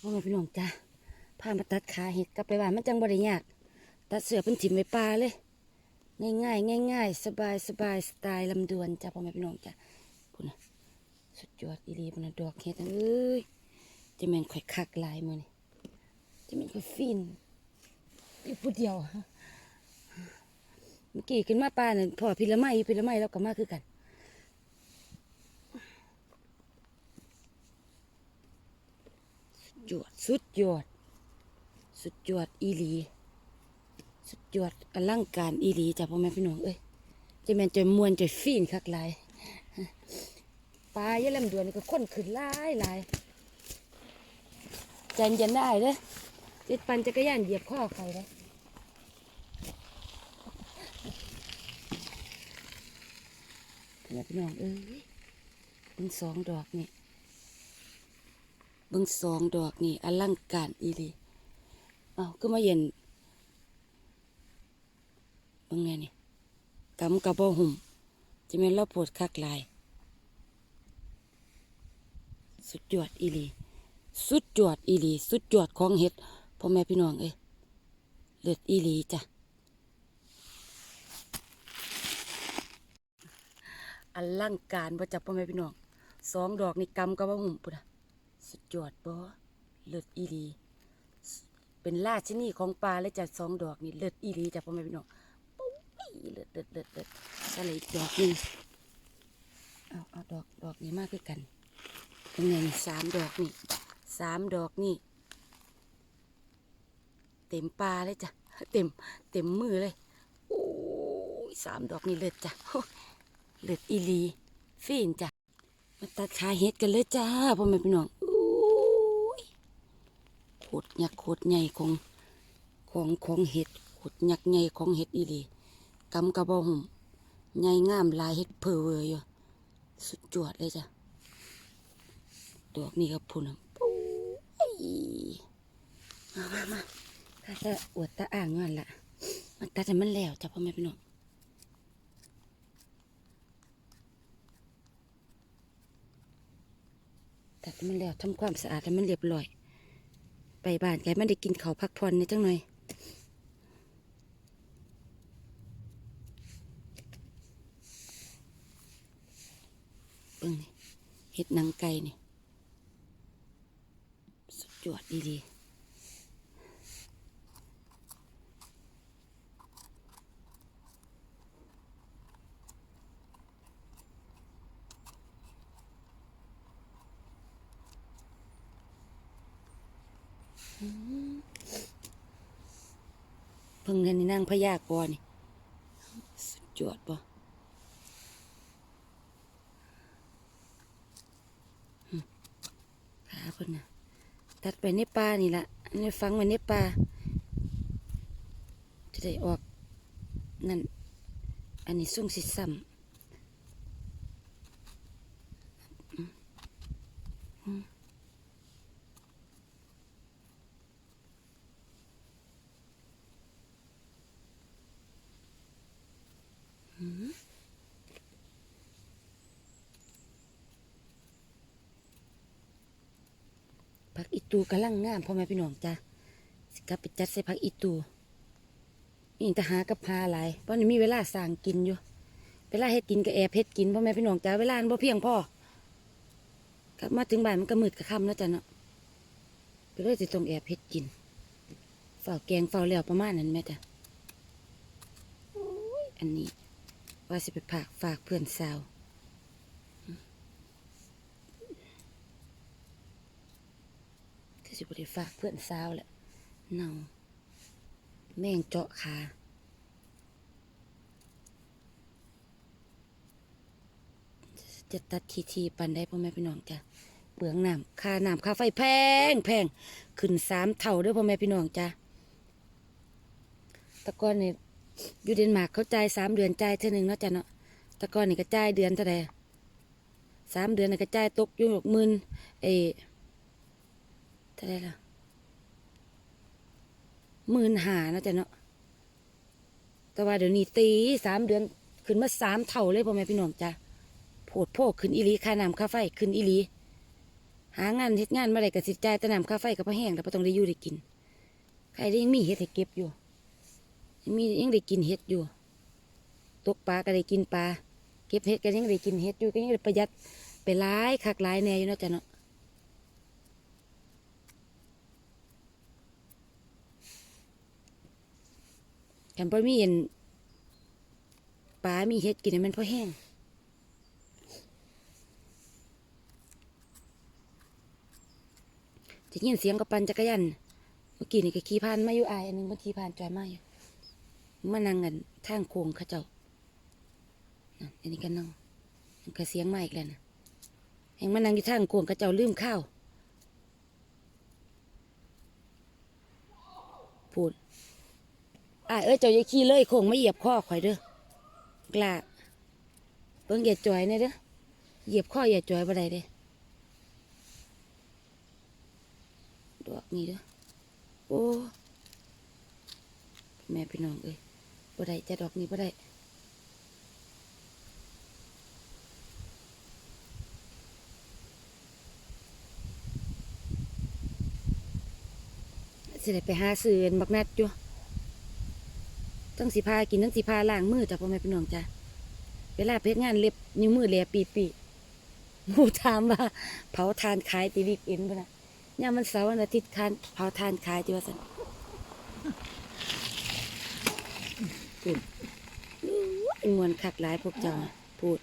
พ่อแม่พี่น้องจ้าพามาตัดขาเห็ดกลับไปบ้านมันจังบริยาก ตัดเสือเป็นถิ่มไว้ปลาเลย ง่ายง่ายง่ายง่ายๆสบายสบายสไตล์ลำดวนจ้าพ่อแม่พี่น้องจ้าพุ่นะสุดยอดอีรีพุ่นดอกเห็ดเอ้ยจะแมนข่อยคักลายมือนี่จะแมนข่อยฟินอยู่ผู้เดียวเมื่อกี้ขึ้นมาปลาเนี่ยพอพิละไม้พิละไม้แล้วก็มาคือกัน ยอด สุดยอด สุดยอดอีหลี สุดยอดอลังการอีหลีจ้ะพ่อแม่พี่น้องเอ้ยจะแม่นจะมวนจะฟีนคักหลายปลายะลำดวนนี่ก็ค้นขึ้นหลายหลายใจเย็นได้เด้อจิตปันจักรยานเหยียบข้อใครเลยพ่อแม่พี่น้องเอ้ยเป็นสองดอกนี่ เบิ่งสองดอกนี่อลังการอีหลีเอาก็มาเย็นเบิ่งแน่นี่กำกับบ่หุ่มจะแม่นเราปวดคักลาย สุดยอดอีหลี สุดยอดอีหลี สุดยอดของเห็ดพ่อแม่พี่น้องเอ้ยเลือดอีหลีจ้ะอลังการบ่จับพ่อแม่พี่น้องสองดอกนี่กำกับบ่หุ่มปุ่นอะ สุดยอดบ่เลิศอีหลีเป็นราชินีของปลาเลยจ้ะสองดอกนี่เลิศอีหลีจ้ะพ่อแม่พี่น้องปุ้ยเลิศเลิศเลิศเลิศใส่เลยอีกดอกนึงเอาเอาดอกดอกนี้มากคือกันเป็นไงสามดอกนี่สามดอกนี่ เต็มปลาเลยจ้ะเต็มเต็มมือเลยโอ้ยสามดอกนี่เลิศจ้ะเลิศอีลีฟีนจ้ะมาตัดขาเห็ดกันเลยจ้าพ่อแม่พี่น้อง โคตรยักษ์โคตรใหญ่ของของของเห็ดโคตรยักษ์ใหญ่ของเห็ดอีหลีกำกระบอกหุ่มใหญ่งามลายเห็ดเพอเวออยู่สุดจวดเลยจ้ะดอกนี่ครับพุ่นปุ้ยมามามาถ้าจะอวดตาอ่างงอนละมาตัดให้มันแล้วจ้ะพ่อแม่พี่น้องตัดมันแล้วทำความสะอาดให้มันเรียบร้อย ไปบ้านแกมันได้กินเขาพักผ่อนในจังหน่อยเบิ่งนี่เห็ดหนังไก่นี่ สุดยอดดีๆ เพิ่งเห็นนี่นางพญากรนี่สุดยอดปะขาเพิ่นน่ะตัดไปในป่านี่ละนนี้ฟังไว้ในป่าจะได้ออกนั่นอันนี้สุ่งสิซ้ำ ผักอีตูกำลังงามพ่อแม่พี่น้องจ้ะสิกลับไปจัดใส่ผักอีตูนี่จะหากับพาหลายเพราะนี่มีเวลาสั่งกินอยู่ เวลาเฮ็ดกินก็แอบเฮ็ดกินพ่อแม่พี่น้องจ้าเวลาบ่เพียงพ่อกลับมาถึงบ้านมันก็มืดก็ค่ำแล้วจ้ะเนาะก็เลยจะต้องแอบเฮ็ดกินฝ้าแกงฝ้าวแล้วประมาณนั้นแม่จ้ะอันนี้ว่าสิไปฝากฝากเพื่อนสาว สิบได้ฝากเพื่อนสาวแหละเนาแม่งเจาะขาจะตัดทีทีปันได้พ่อแม่พี่น้องจ้ะเปลืองน้ำค่าน้ำค่าไฟแพงแพงขึ้นสามเท่าด้วยพ่อแม่พี่น้องจ้ะตะก้อนนี่อยู่เดนมาร์กเขาจ่ายสามเดือนจ่ายเท่านึงเนาะจ้ะเนาะต่ก่อนนี่ก็จ่ายเดือนเท่าไหร่สามเดือนนี่ก็จ่ายตกอยู่หกหมื่นเอ เท่าไรล่ะหมื่นหานาะจ้ะเนาะแต่ว่าเดี๋ยวนี้ตีสามเดือนขึ้นมาสามเท่าเลยพ่อแม่พี่น้องจ้ะโผดโพกขึ้นอีหลีค่าน้ำค่าไฟขึ้นอีหลีหางานเฮ็ดงานมาได้ก็สิจ่ายแต่น้ำค่าไฟก็บ่แห้งแล้วบ่ต้องได้อยู่ได้กิน ใครได้ยังมีเฮ็ดให้เก็บอยู่ยังมียังได้กินเฮ็ดอยู่ ตกปลาก็ได้กินปลาเก็บเฮ็ดก็ยังได้กินเฮ็ดอยู่ก็ยังได้ประหยัดไปหลายคักหลายแน่อยู่นาะจ้ะเนาะ กันบ่มีเห็นปลามีเฮ็ดกินมันพอแห้งจะยินเสียงกับปั่นจักรยานเมื่อกี้นี่ก็ขี่ผ่านมาอยู่อายอันนึงเมื่อขี่ผ่านจอยมาอยู่มานั่งกันทางโค้งขาเจ้านั่นอันนี้ก็นั่งมันก็เสียงมาอีกแล้วนะแห่งมานั่งอยู่ทางโค้งขาเจ้าลืมข้าวพูด อ่าเอ้ยเจ้าอย่าขี้เลยโค้งไม่เหยียบข้อข่อยเด้อกล้าเบิ่งอย่าจ่อยเนี่ยเด้อเหยียบข้ออย่าจ่อยบ่ได้เด้ดอกนี้เด้อโอ้แม่พี่น้องเอ้ยบ่ได้จะดอกนี้บ่ได้สิได้ไปหาซื้อนบักนัดอยู่ ทั้งสีพากินทั้งสีพาล้างมือจ้ะพ่อแม่พี่น้องจ้ะเวลาเพชรงานเล็บนิ้วมือแหลปีปีหมูถามว่า เผาทานขายตีวิกเอ็นป่ะนะย่ามันเสาร์วันอาทิตย์ทานเผาทานขายจีว่าสันพูดอมวนคักหลายพวกเจ้าพูด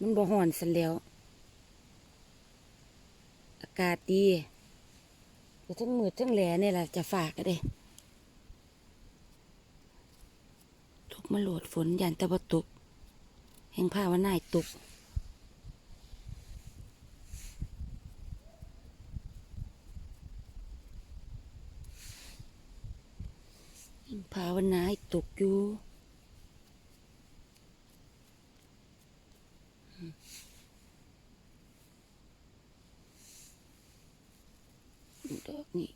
มันบ่หอนสันแล้วากาศดีก็ทั้งมืดทั้งแหลเนี่ยแหละจะฝากกันเด้ทุกมาโหลดฝนยันตะบตก แห่งผ้าว่านายตกแห่งผ้าว่านายตกอยู่ ดอกนี้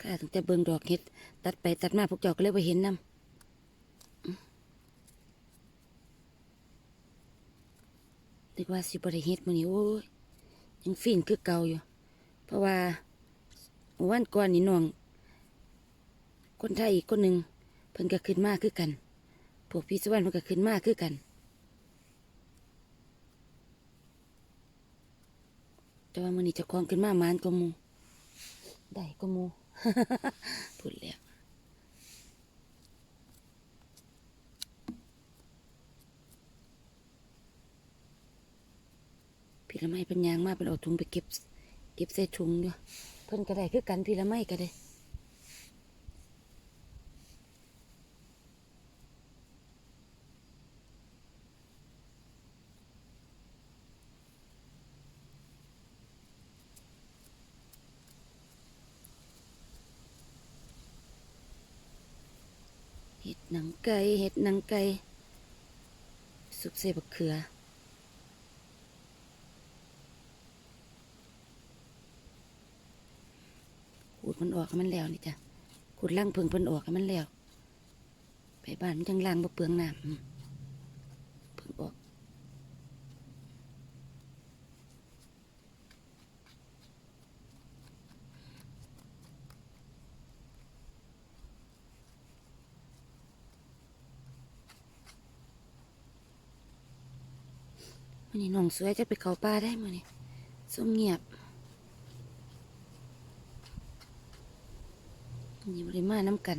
ข้าตั้งแต่เบิ่งดอกเห็ด ตัดไปตัดมาพวกเจ้าก็เลยไปเห็นนำนึกว่าสิบริเฮ็ดมื้อนี้โอ้ยยังฟินคือเก่าอยู่ เพราะว่าวันก่อนนี่น้อง คนไทยอีกคนหนึ่งเพิ่นก็ขึ้นมาคือกันพวกพี่สวรรค์เพิ่นก็ขึ้นมาคือกัน แต่ว่ามันนี่จะคลองขึ้นมามานก็มูได้ก็มูพูดแล้วพี่ละไม่เป็นยางมาเป็นเอาถุงไปเก็บ เก็บใส่ถุงอยู่เพิ่นก็ได้คือกันพี่ละไม้ก็ได้ หนังไก่เห็ดหนังไก่สุกเสบักเขือ ขูดมันออกให้มันแล้วนี่จ้ะขูดล่างเพิงเพิ่นออกให้มันแล้ว ไปบ้านมันจังล่างบ่เปลืองน้ำอืมเพิ่งออก มันนี่น้องสวยจะไปเขาป่าได้มื้อนี่ส้มเงียบนี่บริมาน้ำกัน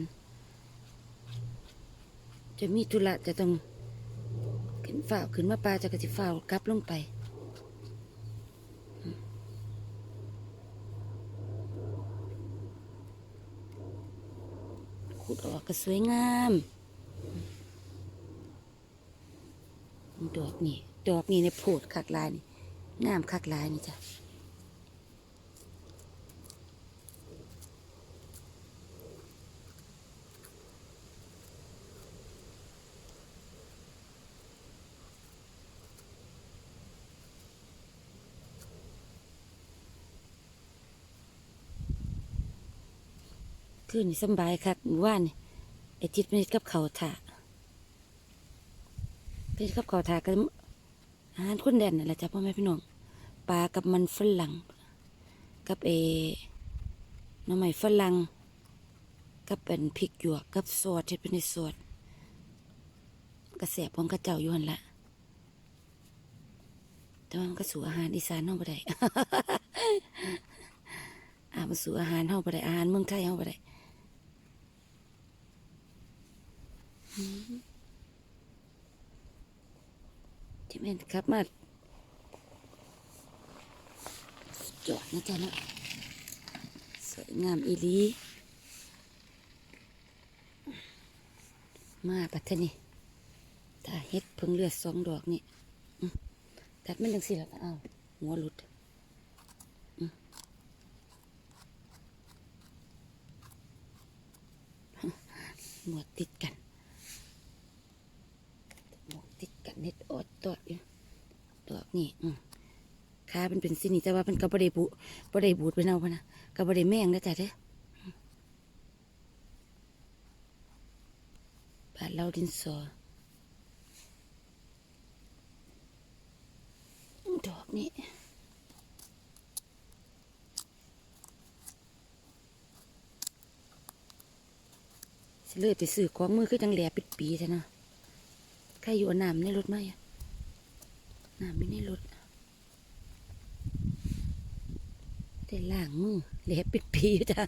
จะมีธุระจะต้องขึ้นฝ่าขึ้นมาปลาจะกระสิฝ่ากลับลงไปขุดออกก็สวยงามอืมดอกนี่ ดอกนี่ในโผดคักลายนี่งามคักลายนี่จ้ะคืนนี่สบายคักหมู่บ้านไอจิตมันเฮ็ดกับเขาถ่าเป็นกับเขาถ่ากัน อาหารคนแดนนั่นแหละจ้ะพ่อแม่พี่น้องปลากับมันฝรั่ง กับเอน้ำใหม่ฝรั่งกับเป็นพริกหยวกกับซอสที่เป็นในซอสกระแสบของกระเจ้าอยู่หันละแต่ว่ามันก็สู่อาหารอีสานเฮาบ่ได้อามาสู่อาหารเฮาบ่ได้อาหารเมืองไทยเฮาบ่ได้อืม ที่แม่นครับมาสุดยอดนะจ๊ะเนาะสวยงามอีลีมาปัดเทานี่ถ้าเฮ็ดเพิ่งเลือดสองดอกนี่ตัดมันจังสิแล้วอ้าวหัวหลุดหมวดติดกันหมวดติดกัน เน็ดอดตอดอยู่ดอกนี่อืมขาเป็นเป็นสินี่แต่ว่ามันก็บ่ได้บุบ่ได้บูดไปเอาพะนะก็บ่ได้แม่งนะจ๊ะเด้ออืมบ้านเราดินสอดอกนี่สิเลยไปซื้อของมือคือจังแหลปิดปีใช่นะ ใครอยู่เอาน้ำในรถไหมอะน้ำไม่ในรถแต่ล่างมือแหลปิดปีอยู่จ้ะ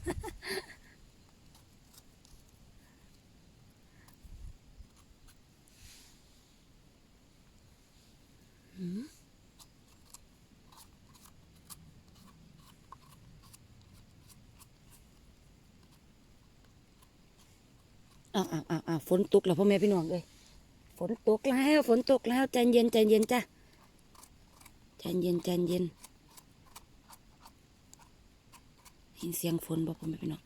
อ้าวอ้าวอ้าวอ้าฝนตกแล้วพ่อแม่พี่น้องเลย นตกแล้วฝนตกแล้วใจเย็นใจเย็นจ้ะใจเย็นใจเย็นเห็นเสียงฝนบอกผมไม่เป็น้อก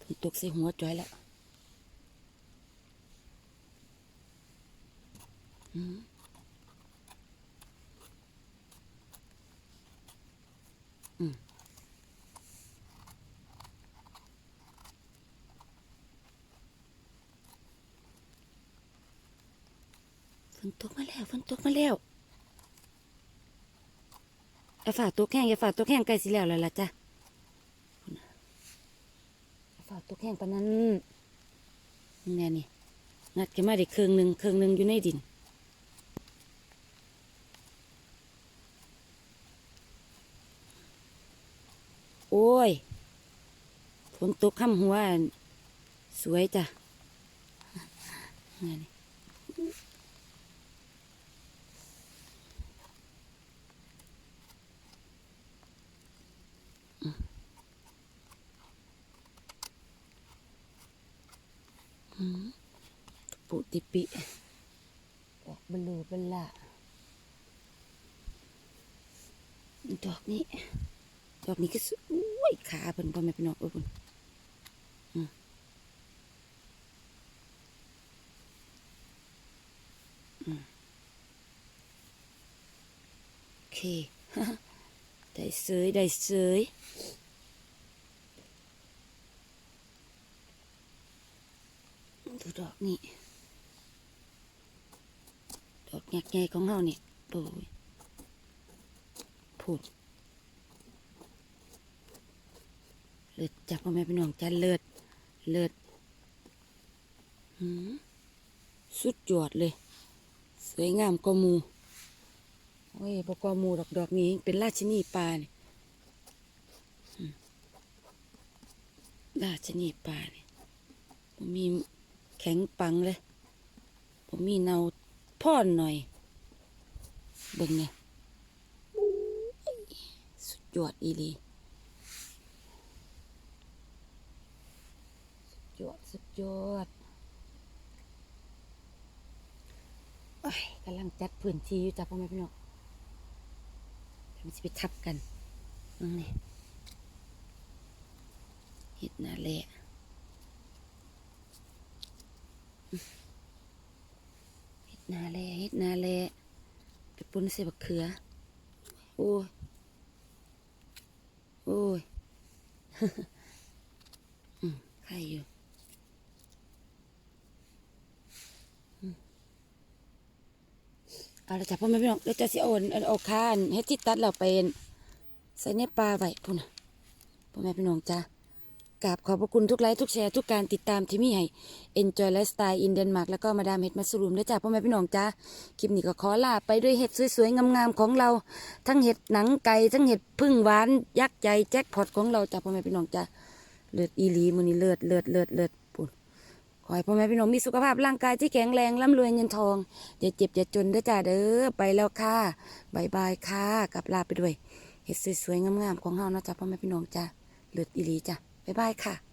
ฝนตกใส่หัวจ้อยแล้ว อืมอืม ฝนตก มาแล้วอย่าฝ่าตกแห้งอย่าฝ่าตกแห้งใกลสิแล้วล้วล่ะจ้ะพุ่นน่ะอย่าฝ่าตกแห้งปานนั้นนี่น่นี่งัดกันมาได้เครื่องหนึ่งเครื่องหนึ่งอยู่ในดินโอ้ยฝนตกข้ามหัว สวยจ้ะนี่นี่ ปุติปิดอกบลูบลาดอกนี้ ดอกนี้ก็สวยขาเพิ่นพ่อแม่พี่น้องเอ้ยเพิ่นอืมอืมโอเค ได้เสยได้เสย ดูดอกนี่ดอกใหญ่ๆของเราเนี่โอ้ยพูดเลิศจับพ่อแม่พี่น้องจ้าเลิศเลิศหืมสุดยอดเลย สวยงามกว่ามูโอ้ยบอกว่ามูดอกดอกนี้ เป็นราชินีปลาเนี่ยราชินีปลาเนี่ยมี แข็งปังเลย ผมมีเนาพ่อนหน่อย เบิ่งเนี่ยสุดยอดอีลีสุดยอด สุดยอดกำลังจัดพื้นที่อยู่จ้ะพ่อแม่พี่น้องมันจะไปทับกันนั่นนี่เห็ดนาแหละ เห็ดนาแลเห็ดนาแลไปปุ้นใส่บักเขือ โอ้ย โอ้ยอืมใครข่อยู่เอาละจ้ะพ่อแม่พี่น้องเดี๋ยวจะสิเอนอันเอาคานเฮ็ดที่ตัดเราเป็นใส่ในปลาไว้พุ่นะพ่อแม่พี่น้องจ้า กราบขอบพระคุณทุกไลค์ทุกแชร์ทุกการติดตามที่มีให้ Enjoy Lifestyle in Denmark แล้วก็มาดามเฮ็ดมัสรูมด้วยจ้าพ่อแม่พี่น้องจ้าคลิปนี้ก็ขอลาไปด้วยเห็ดสวยๆ งามๆของเรา ทั้งเห็ดหนังไก่ทั้งเห็ดพึ่งหวาน ยักษ์ใหญ่แจ็คพอตของเราจ้าพ่อแม่พี่น้องจ้าเลือดอีลีมือนี้เลือดเลือดเลือดเลือดปุ่นขอให้พ่อแม่พี่น้องมีสุขภาพร่างกายที่แข็งแรงร่ำรวยเงินทองอย่าเจ็บอย่าจนด้อจ้าเด้อไปแล้วค่ะบายบายค่ะกลับลาไปด้วยเห็ดสวยๆงามๆของเรานะจ้าพ่อแม่พี่น้องจ้าเลือดอีลีจ้า บ๊ายบายค่ะ